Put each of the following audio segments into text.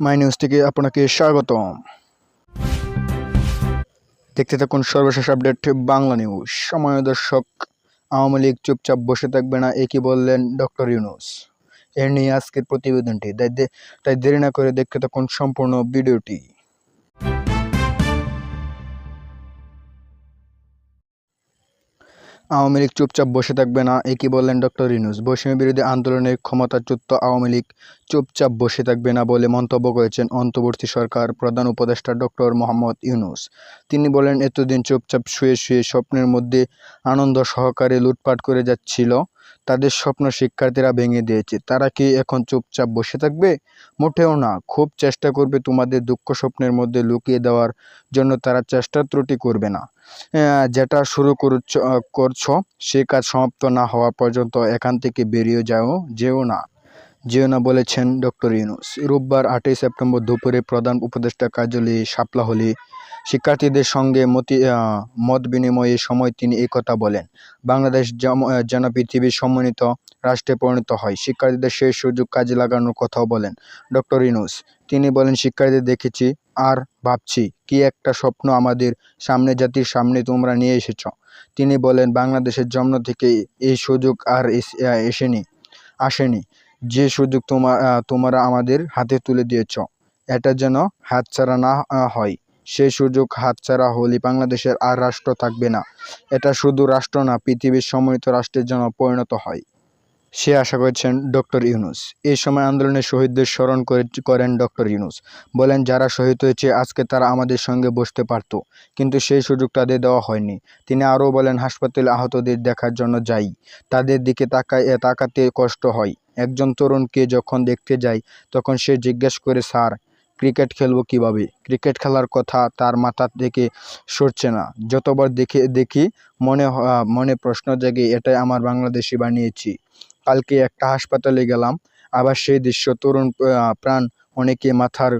My news থেকে আপনাকে স্বাগতম। দেখতে থাকুন সর্বশেষ আপডেট বাংলা নিউজ। সময় দর্শক, আওয়ামী লীগ চুপচাপ বসে থাকবে না একই বললেন ডক্টর ইউনুস? এর নিয়ে আজকের প্রতিবেদনটি। তাই তাই দেরি না করে দেখতে থাকুন সম্পূর্ণ ভিডিওটি। আওয়ামী লীগ চুপচাপ বসে থাকবে না একই বললেন ডক্টর ইনুস বৈষম্য বিরুদ্ধে আন্দোলনের ক্ষমতাচ্যুত আওয়ামী লীগ চুপচাপ বসে থাকবে না বলে মন্তব্য করেছেন অন্তর্বর্তী সরকার প্রধান উপদেষ্টা ডক্টর মোহাম্মদ ইউনুস। তিনি বলেন, এতদিন চুপচাপ শুয়ে শুয়ে স্বপ্নের মধ্যে আনন্দ সহকারে লুটপাট করে যাচ্ছিল। তাদের স্বপ্ন শিক্ষার্থীরা ভেঙে দিয়েছে। তারা কি এখন চুপচাপ বসে থাকবে? মোটেও না। খুব চেষ্টা করবে তোমাদের দুঃখ স্বপ্নের মধ্যে লুকিয়ে দেওয়ার জন্য তারা চেষ্টা ত্রুটি করবে না। যেটা শুরু করছ, সে কাজ সমাপ্ত না হওয়া পর্যন্ত এখান থেকে বেরিয়ে যাও, যেও না। যেও না বলেছেন ডক্টর ইউনুস। রোববার আটই সেপ্টেম্বর দুপুরে প্রধান উপদেষ্টা কার্যালয়ে শাপলা হলে শিক্ষার্থীদের সঙ্গে মতি মত বিনিময়ের সময় তিনি কথা বলেন। বাংলাদেশ যেন পৃথিবীর সম্মানিত রাষ্ট্রে পরিণত হয়, শিক্ষার্থীদের সেই সুযোগ কাজে লাগানোর কথাও বলেন ডক্টর ইউনুস। তিনি বলেন, শিক্ষার্থীদের দেখেছি আর ভাবছি কি একটা স্বপ্ন আমাদের সামনে, জাতির সামনে তোমরা নিয়ে এসেছ। তিনি বলেন, বাংলাদেশের জন্ম থেকে এই সুযোগ আর এস- এসেনি, আসেনি। যে সুযোগ তোমার তোমরা আমাদের হাতে তুলে দিয়েছ, এটা যেন হাতছাড়া না হয়। সেই সুযোগ হাতছাড়া হলে বাংলাদেশের আর রাষ্ট্র থাকবে না। এটা শুধু রাষ্ট্র না, পৃথিবীর সম্মানিত রাষ্ট্রের জন্য পরিণত হয়। সে আশা করেছেন ডক্টর ইউনুস। এই সময় আন্দোলনের শহীদদের স্মরণ করে করেন ডক্টর ইউনুস। বলেন, যারা শহীদ হয়েছে, আজকে তারা আমাদের সঙ্গে বসতে পারত, কিন্তু সেই সুযোগ তাদের দেওয়া হয়নি। তিনি আরও বলেন, হাসপাতালে আহতদের দেখার জন্য যাই। তাদের দিকে তাকায়, তাকাতে কষ্ট হয়। একজন তরুণকে যখন দেখতে যাই, তখন সে জিজ্ঞেস করে, স্যার ক্রিকেট খেলব কীভাবে? ক্রিকেট খেলার কথা তার মাথা থেকে সরছে না। যতবার দেখে, দেখি মনে মনে প্রশ্ন জাগে, এটাই আমার বাংলাদেশি বানিয়েছি। কালকে একটা হাসপাতালে গেলাম, আবার সেই দৃশ্য তরুণ প্রাণ অনেকে মাথার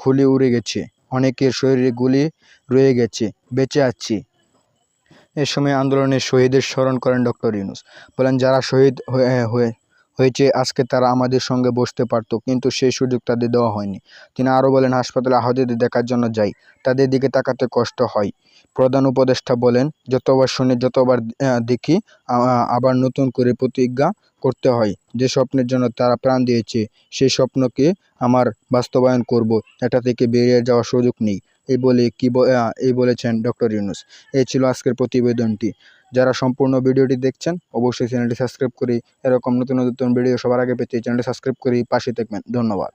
খুলি উড়ে গেছে। অনেকের শরীরে গুলি রয়ে গেছে, বেঁচে আছি। এ সময় আন্দোলনের শহীদের স্মরণ করেন ডক্টর ইউনুস। বলেন, যারা শহীদ হয়ে হয়েছে, আজকে তারা আমাদের সঙ্গে বসতে পারতো, কিন্তু সেই সুযোগ তাদের দেওয়া হয়নি। তিনি আরও বলেন, হাসপাতালে আহতদের দেখার জন্য যাই, তাদের দিকে তাকাতে কষ্ট হয়। প্রধান উপদেষ্টা বলেন, যতবার শুনে যতবার দেখি আবার নতুন করে প্রতিজ্ঞা করতে হয়। যে স্বপ্নের জন্য তারা প্রাণ দিয়েছে, সেই স্বপ্নকে আমার বাস্তবায়ন করব, এটা থেকে বেরিয়ে যাওয়ার সুযোগ নেই। এই বলে কি এই বলেছেন ডক্টর ইউনুস। এই ছিল আজকের প্রতিবেদনটি। যারা সম্পূর্ণ ভিডিওটি দেখছেন, অবশ্যই চ্যানেলটি সাবস্ক্রাইব করে এরকম নতুন নতুন ভিডিও সবার আগে পেতে চ্যানেলটি সাবস্ক্রাইব করি পাশে থাকবেন। ধন্যবাদ।